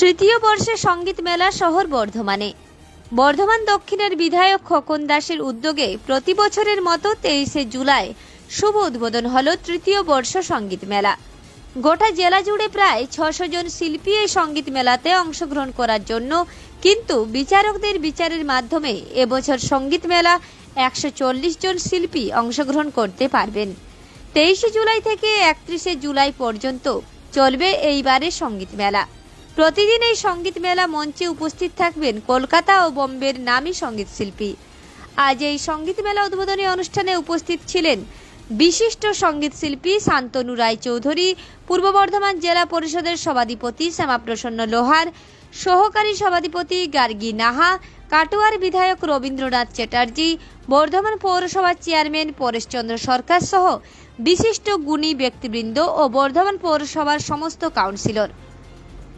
তৃতীয় বর্ষে সংগীত মেলা শহর বর্ধমানে। বর্ধমান দক্ষিণের বিধায়ক খোকন দাসের উদ্যোগে প্রতি বছরের মতো তেইশে জুলাই শুভ উদ্বোধন হল তৃতীয় বর্ষ সংগীত মেলা। গোটা জেলা জুড়ে প্রায় ছশো জন শিল্পী এই সংগীত মেলাতে অংশগ্রহণ করার জন্য কিন্তু বিচারকদের বিচারের মাধ্যমে এবছর সংগীত মেলা একশো চল্লিশ জন শিল্পী অংশগ্রহণ করতে পারবেন। তেইশে জুলাই থেকে একত্রিশে জুলাই পর্যন্ত চলবে এইবারের সংগীত মেলা। প্রতিদিন এই সংগীত মেলা মঞ্চে উপস্থিত থাকবেন কলকাতা ও বোম্বের নামী সংগীত শিল্পী। আজ এই সংগীত মেলা উদ্বোধনী অনুষ্ঠানে উপস্থিত ছিলেন বিশিষ্ট সংগীত শিল্পী শান্তনু রায় চৌধুরী পূর্ব বর্ধমান জেলা পরিষদের সভাধিপতি শ্যামাপ্রসন্ন লোহার, সহকারী সভাধিপতি গার্গী নাহা, কাটোয়ার বিধায়ক রবীন্দ্রনাথ চ্যাটার্জি, বর্ধমান পৌরসভার চেয়ারম্যান পরেশচন্দ্র সরকার সহ বিশিষ্ট গুণী ব্যক্তিবৃন্দ ও বর্ধমান পৌরসভার সমস্ত কাউন্সিলর।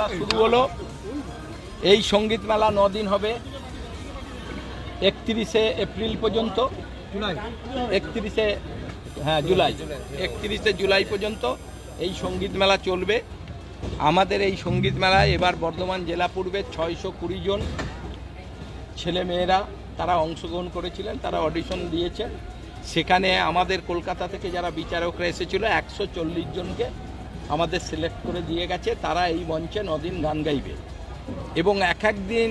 মেলা শুরু হলো। এই সংগীত মেলা দিন হবে একত্রিশে এপ্রিল পর্যন্ত। জুলাই। একত্রিশে হ্যাঁ জুলাই। একত্রিশে জুলাই পর্যন্ত এই সংগীত মেলা চলবে। আমাদের এই সংগীত মেলায় এবার বর্ধমান জেলা পূর্বে ছয়শো কুড়ি জন ছেলে মেয়েরা। তারা অংশগ্রহণ করেছিলেন তারা অডিশন দিয়েছে সেখানে আমাদের কলকাতা থেকে যারা বিচারকরা এসেছিল একশো চল্লিশ জনকে আমাদের সিলেক্ট করে দিয়ে গেছে, তারা এই মঞ্চে নদিন গান গাইবে। এবং এক এক দিন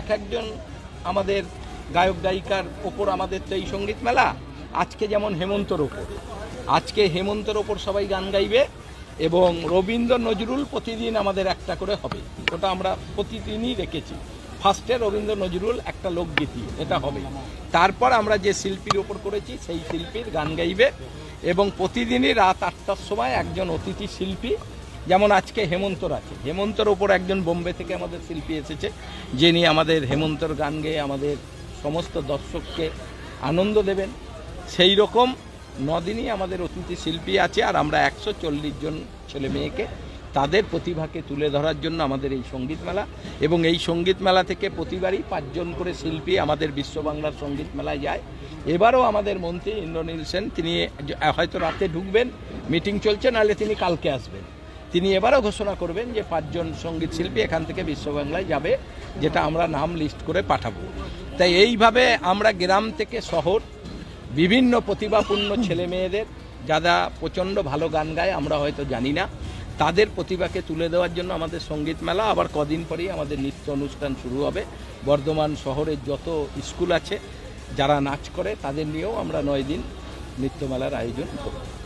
এক একজন আমাদের গায়ক গায়িকার ওপর আমাদের তো এই সংগীত মেলা, আজকে যেমন হেমন্তর ওপর। আজকে হেমন্তর ওপর সবাই গান গাইবে এবং রবীন্দ্র নজরুল প্রতিদিন আমাদের একটা করে হবে। ওটা আমরা প্রতিদিনই রেখেছি ফার্স্টে রবীন্দ্র নজরুল একটা লোকগীতি, এটা হবে তারপর আমরা যে শিল্পীর ওপর করেছি, সেই শিল্পীর গান গাইবে এবং প্রতিদিনই রাত আটটার সময় একজন অতিথি শিল্পী, যেমন আজকে হেমন্তর আছে। হেমন্তর ওপর একজন বোম্বে থেকে আমাদের শিল্পী এসেছে, যিনি আমাদের হেমন্তর গান গেয়ে আমাদের সমস্ত দর্শককে আনন্দ দেবেন। সেই রকম নদিনই আমাদের অতিথি শিল্পী আছে, আর আমরা একশো চল্লিশ জন ছেলে মেয়েকে তাদের প্রতিভাকে তুলে ধরার জন্য আমাদের এই সংগীত মেলা এবং এই সংগীত মেলা থেকে প্রতিবারই পাঁচজন করে শিল্পী আমাদের বিশ্ব বাংলার সংগীত মেলায় যায়। এবারও আমাদের মন্ত্রী ইন্দ্রনীল সেন, তিনি হয়তো রাতে ঢুকবেন, মিটিং চলছে, নাহলে তিনি কালকে আসবেন। তিনি এবারও ঘোষণা করবেন যে পাঁচজন সংগীত শিল্পী এখান থেকে বিশ্ব বাংলায় যাবে, যেটা আমরা নাম লিস্ট করে পাঠাবো। তাই এইভাবে আমরা গ্রাম থেকে শহর, বিভিন্ন প্রতিভাপূর্ণ ছেলে মেয়েদের যারা প্রচণ্ড ভালো গান গায়, আমরা হয়তো জানি না। তাদের প্রতিভাকে তুলে দেওয়ার জন্য আমাদের সংগীত মেলা। আবার কদিন পরেই আমাদের নৃত্য অনুষ্ঠান শুরু হবে। বর্ধমান শহরের যত স্কুল আছে, যারা নাচ করে, তাদের নিয়েও আমরা নয় দিন নৃত্যমেলার আয়োজন করব।